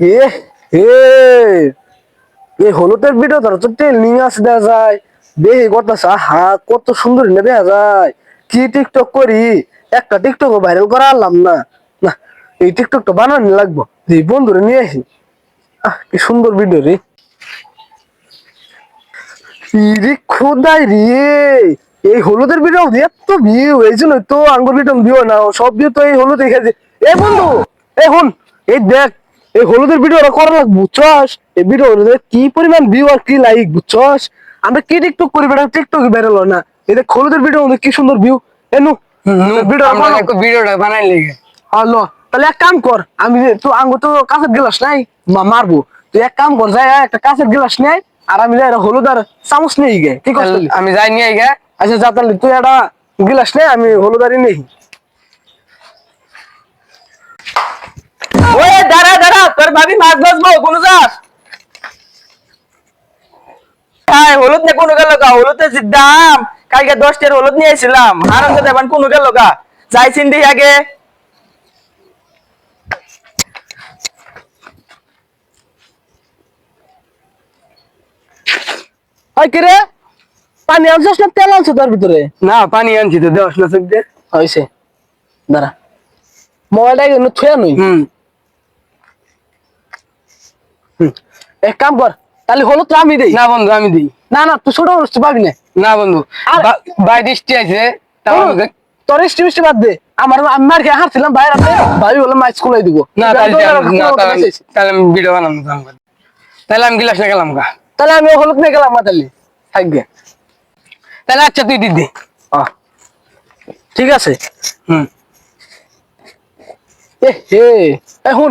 এ এ এই হলুদের ভিডিও ধরো, তো ট্রেনিং আছে দেখা যায়। দেখি কত হা কত সুন্দর না দেখা যায়। কি টিকটক করি? একটা টিকটক ভাইরাল করা আনলাম না। না, এই টিকটকটা বানানো লাগবো। যে বন্ধুরে নিয়ে আসি। আহ, কি সুন্দর ভিডিও রে। ইরে খোদাই রে, এই হলুদের ভিডিও এত ভিউ এই জন্য তো আঙ্গুর ভিডিও ভিউ না, সব ভিউ তো এই হলুদ দেখেছে এ বন্ধু, এ হুন, এই দেখ এই হলুদের ভিডিওটা করা লাগবে বুঝছস? এই ভিডিও কি পরিমাণ ভিউ আর কি লাইক বুঝছস? আমরা কি টিকটক করি বেটা? টিকটক বেরোলো না। এই দেখ হলুদের ভিডিও কি সুন্দর ভিউ এনু ভিডিও ভিডিওটা বানাই লেগে। হ্যালো তাহলে এক কাম কর আমি তো আঙ্গু তো কাঁচের গ্লাস নাই মারবো। তুই এক কাম কর যাই একটা কাঁচের গ্লাস নেই আর আমি যাই হলুদ আর চামচ নেই গে কি করছ আমি যাই নিয়ে গে। আচ্ছা যা তাহলে তুই একটা গ্লাস নে আমি হলুদ আর নেই ওই দাঁড়া দাঁড়া তোর ভাবি মাছ বাজবো কোন যাস হ্যাঁ হলুদ নিয়ে কোনো গেল গা? হলুদের যে দাম কালকে দশটার হলুদ নিয়ে এসেছিলাম হারাম তো দেবান কোনো গেল গা? যাই চিন্তি আগে। হয় কি রে? পানি আনছিস না তেল আনছো তার ভিতরে? না পানি আনছি তো দেওয়াস না চোখ দিয়ে হয়েছে দাঁড়া। মোবাইলটা থুয়া নই হুম। এক কাম কর তাহলে হলুদ আমি দেই। না বন্ধু আমি দিই। না না তুই ছোট তুই পাবি না। না বন্ধু বাই দৃষ্টি আছে তোর ইষ্টি মিষ্টি বাদ দে। আমার আমি মার খেয়ে হারছিলাম বাইরে ভাই বলে দিব। না তাহলে আমি- তাহলে আমি-। তাহলে আমি ভিডিও তাহলে আমি গিলাস নিয়ে গেলাম গা। তাহলে আমি হলুদ নিয়ে গেলাম মাতালি থাকবে তাহলে আচ্ছা তুই দিদি ঠিক আছে। হুম। এ হে। এখন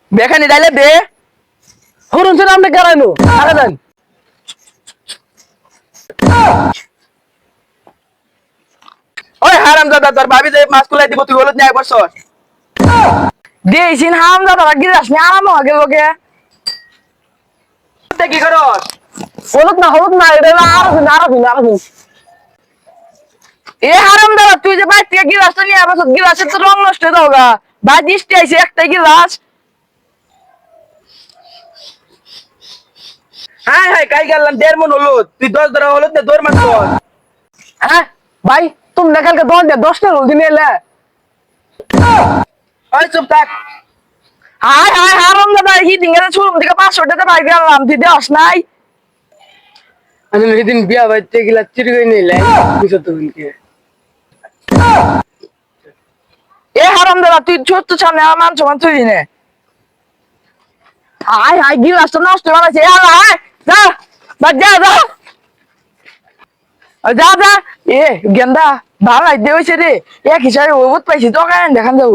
বেখানি ডাইলে দে হরুন সেটা আপনি কেরাইনো আরে দেন। ওই হারাম দাদা তোর ভাবি যে মাছ কুলাই দিব তুই হলুদ নিয়ে বসছ দিয়েছিন হারাম দাদা গিরাস নি আরাম আগে লোকে কি করস? হলুদ না হলুদ না এটা আরও আরও আরও এ হারাম দাদা তুই যে বাইর থেকে গিলাসটা নিয়ে আবার গিলাসের তো রং নষ্ট হয়ে যাওগা। ভাই দৃষ্টি আইছে একটাই গিলাস। হ্যাঁ হ্যাঁ কাই গেলাম দেড় মন হলুদ। তুই দশ ধরা হলুদ নে দৌড় মাছ হ্যাঁ ভাই তুমি না কালকে দশ দিয়ে দশটা হলুদ নিয়ে এলে। ওই চুপ থাক। হাই হাই হারাম দাদা হি দিঙ্গারে ছুরুম থেকে পাঁচশো টাকা পাই গেলাম তুই দেওয়াস নাই। আমি সেদিন বিয়া বাড়িতে গেলা চিরগই নিলে বুঝো তো এ হারাম দাদা তুই ছোট্ট সামনে আমার মান সমান তুই নে। হাই হাই গিলাসটা নষ্ট বানাইছে এ হালা হাই। যা বাদ যা যা যা যা এ গেন্দা ভালো আইতে হয়েছে রে এক হিসাবে ওবত পাইছি তো কেন দেখান যাব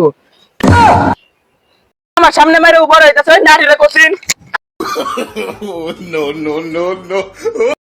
আমার সামনে মেরে উপর হইতেছে নারীরা Oh, no, no, no, no.